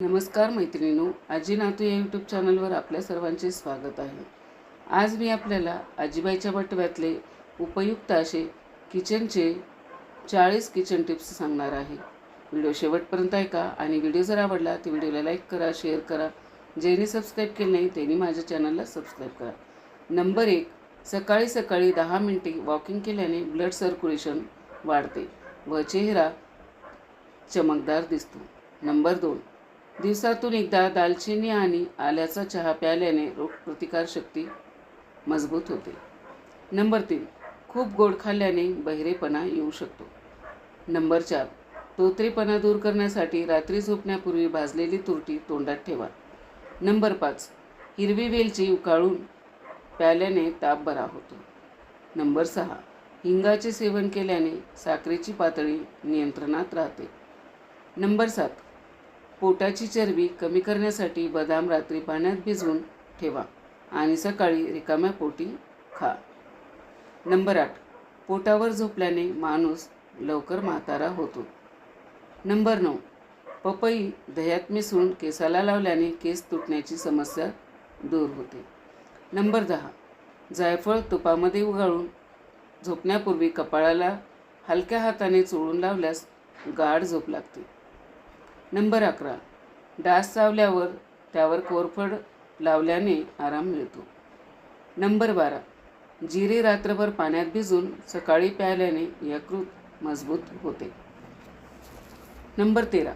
नमस्कार मैत्रिणींनो आजी नातू या यूट्यूब चॅनलवर आपल्या सर्वांचे स्वागत आहे. आज मी आपल्याला आजीबाईच्या बटव्यातले उपयुक्त असे किचनचे चाळीस किचन टिप्स सांगणार आहे. व्हिडिओ शेवटपर्यंत ऐका आणि व्हिडिओ जर आवडला तर व्हिडिओला लाईक करा शेअर करा. ज्यांनी सबस्क्राईब केलं नाही त्यांनी माझ्या चॅनलला सबस्क्राईब करा. नंबर एक सकाळी सकाळी दहा मिनटे वॉकिंग केल्याने ब्लड सर्क्युलेशन वाढते व चेहरा चमकदार दिसतो. नंबर दोन दिवसातून एकदा दालचिनी आणि आल्याचा चहा प्यायल्याने रोगप्रतिकारशक्ती मजबूत होते. नंबर तीन खूप गोड खाल्ल्याने बहिरेपणा येऊ शकतो. नंबर चार तोत्रेपणा दूर करण्यासाठी रात्री झोपण्यापूर्वी भाजलेली तुरटी तोंडात ठेवा. नंबर पाच हिरवी वेलची उकाळून प्यायल्याने ताप बरा होतो. नंबर सहा हिंगाचे सेवन केल्याने साखरेची पातळी नियंत्रणात राहते. नंबर सात पोटाची चरबी कमी करण्यासाठी बदाम रात्री पाण्यात भिजवून ठेवा आणि सकाळी रिकाम्या पोटी खा. नंबर आठ. पोटावर झोपल्याने माणूस लवकर म्हातारा होतो. नंबर नऊ. पपई दह्यात मिसळून केसाला लावल्याने केस तुटण्याची समस्या दूर होते. नंबर दहा. जायफळ तुपामध्ये उगाळून झोपण्यापूर्वी कपाळाला हलक्या हाताने चोळून लावल्यास गाढ झोप लागते. नंबर अकरा. डास चावल्यावर त्यावर कोरफड लावल्याने आराम मिळतो. नंबर बारा. जिरे रात्रभर पाण्यात भिजून सकाळी प्यायल्याने यकृत मजबूत होते. नंबर तेरा.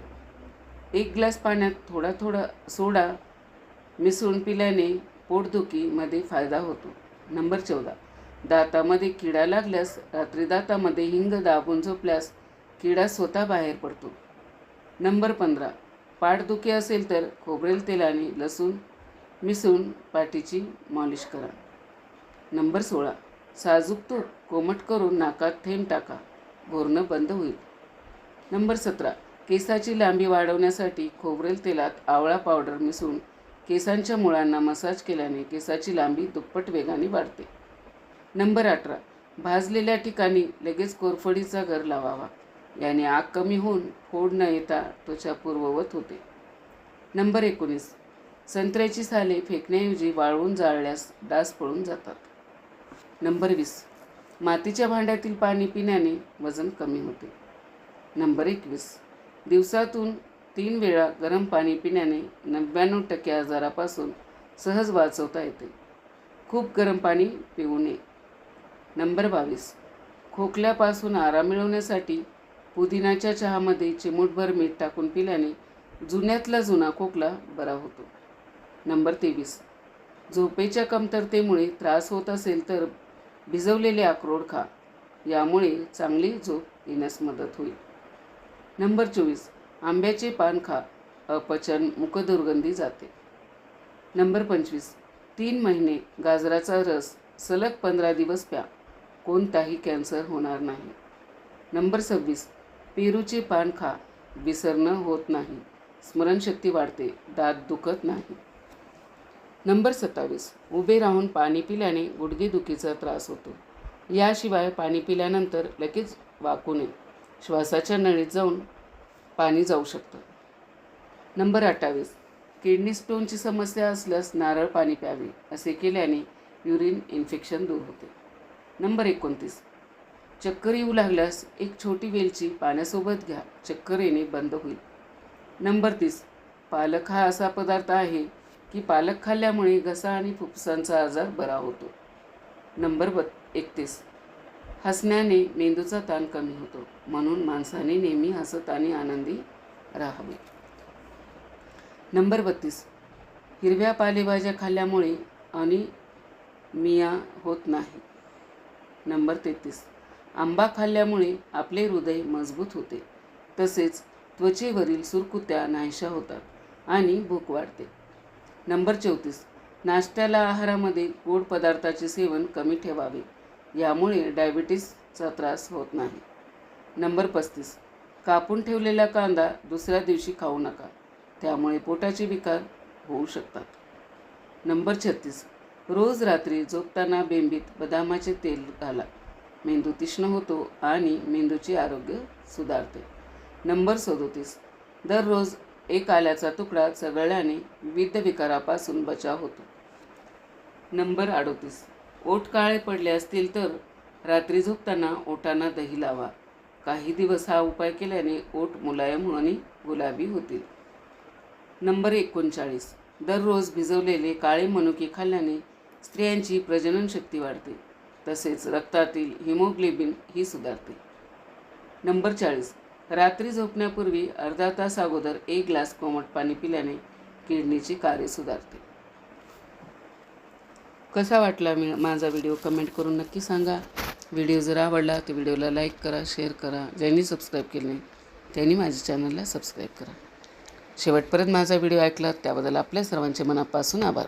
एक ग्लास पाण्यात थोडा थोडा सोडा मिसळून पिल्याने पोटदुखीमध्ये फायदा होतो. नंबर चौदा. दातामध्ये किडा लागल्यास रात्री दातामध्ये हिंग दाबून झोपल्यास किडा स्वतः बाहेर पडतो. नंबर पंधरा. पाठदुखी असेल तर खोबरेल तेलाने लसूण मिसळून पाठीची मॉलिश करा. नंबर सोळा. साजूक तूप कोमट करून नाकात थेंब टाका. घोरणं बंद होईल. नंबर सतरा. केसाची लांबी वाढवण्यासाठी खोबरेल तेलात आवळा पावडर मिसळून केसांच्या मुळांना मसाज केल्याने केसाची लांबी दुप्पट वेगाने वाढते. नंबर अठरा. भाजलेल्या ठिकाणी लगेच कोरफडीचा घर लावावा. याने आग कमी होऊन फोड न येता त्वचा पूर्ववत होते. नंबर एकोणीस. संत्र्याची साले फेकण्याऐवजी वाळवून जाळल्यास डास पळून जातात. नंबर वीस. मातीच्या भांड्यातील पाणी पिण्याने वजन कमी होते. नंबर एकवीस. दिवसातून तीन वेळा गरम पाणी पिण्याने नव्याण्णव टक्के आजारापासून सहज वाचवता येते. खूप गरम पाणी पिऊ नये. नंबर बावीस. खोकल्यापासून आराम मिळवण्यासाठी पुदिनाच्या चहामध्ये चिमूटभर मीठ टाकून पिल्याने जुन्यातला जुना खोकला बरा होतो. नंबर तेवीस. झोपेच्या कमतरतेमुळे त्रास होत असेल तर भिजवलेले अक्रोड खा. यामुळे चांगली झोप येण्यास मदत होईल. नंबर चोवीस. आंब्याचे पान खा. अपचन मुखदुर्गंधी जाते. नंबर पंचवीस. तीन महिने गाजराचा रस सलग पंधरा दिवस प्या. कोणताही कॅन्सर होणार नाही. नंबर सव्वीस. पेरूचे पान खा. विसरणं होत नाही. स्मरणशक्ती वाढते. दात दुखत नाही. नंबर सत्तावीस. उभे राहून पाणी पिल्याने गुडघेदुखीचा त्रास होतो. याशिवाय पाणी पिल्यानंतर लगेच वाकू नये श्वासाच्या नळीत जाऊन पाणी जाऊ शकतं. नंबर अठ्ठावीस. किडनी स्टोनची समस्या असल्यास नारळ पाणी प्यावे असे केल्याने युरिन इन्फेक्शन दूर होते. नंबर एकोणतीस. चक्कर येऊ लागल्यास एक छोटी वेलची पाण्यासोबत घ्या. चक्कर येणे बंद होईल. नंबर तीस. पालक हा असा पदार्थ आहे की पालक खाल्ल्यामुळे घसा आणि फुफ्फुसांचा आजार बरा होतो. नंबर बत एकतीस. हसण्याने मेंदूचा ताण कमी होतो. म्हणून माणसाने नेहमी हसत आणि आनंदी राहावे. नंबर बत्तीस. हिरव्या पालेभाज्या खाल्ल्यामुळे आणि मिया होत नाही. नंबर तेहतीस. आंबा खाल्ल्यामुळे आपले हृदय मजबूत होते. तसेच त्वचेवरील सुरकुत्या नाहीशा होतात आणि भूक वाढते. नंबर चौतीस. नाश्त्याला आहारामध्ये गोड पदार्थाचे सेवन कमी ठेवावे. यामुळे डायबिटीसचा त्रास होत नाही. नंबर पस्तीस. कापून ठेवलेला कांदा दुसऱ्या दिवशी खाऊ नका. त्यामुळे पोटाचे विकार होऊ शकतात. नंबर छत्तीस. रोज रात्री झोपताना बेंबीत बदामाचे तेल घाला. मेंदू तीक्ष्ण होतो आणि मेंदूचे आरोग्य सुधारते. नंबर सदोतीस. दररोज एक आल्याचा तुकडा चघळल्याने विविध विकारापासून बचाव होतो. नंबर अडोतीस. ओठ काळे पडले असतील तर रात्री झोपताना ओठांना दही लावा. काही दिवस हा उपाय केल्याने ओठ मुलायम आणि गुलाबी होतील. नंबर एकोणचाळीस. दररोज भिजवलेले काळे मनुके खाल्ल्याने स्त्रियांची प्रजनन शक्ती वाढते. तसेच रक्तातील हिमोग्लोबिन ही सुधारते. नंबर चाळीस. रात्री झोपण्यापूर्वी अर्धा तास अगोदर एक ग्लास कोमट पाणी पिल्याने किडनीची कार्य सुधारते. कसा वाटला मी माझा व्हिडिओ कमेंट करून नक्की सांगा. व्हिडिओ जर आवडला तर व्हिडिओला लाईक करा शेअर करा. ज्यांनी सबस्क्राईब केले नाही त्यांनी माझ्या चॅनलला सबस्क्राईब करा. शेवटपर्यंत माझा व्हिडिओ ऐकला त्याबद्दल आपल्या सर्वांचे मनापासून आभार.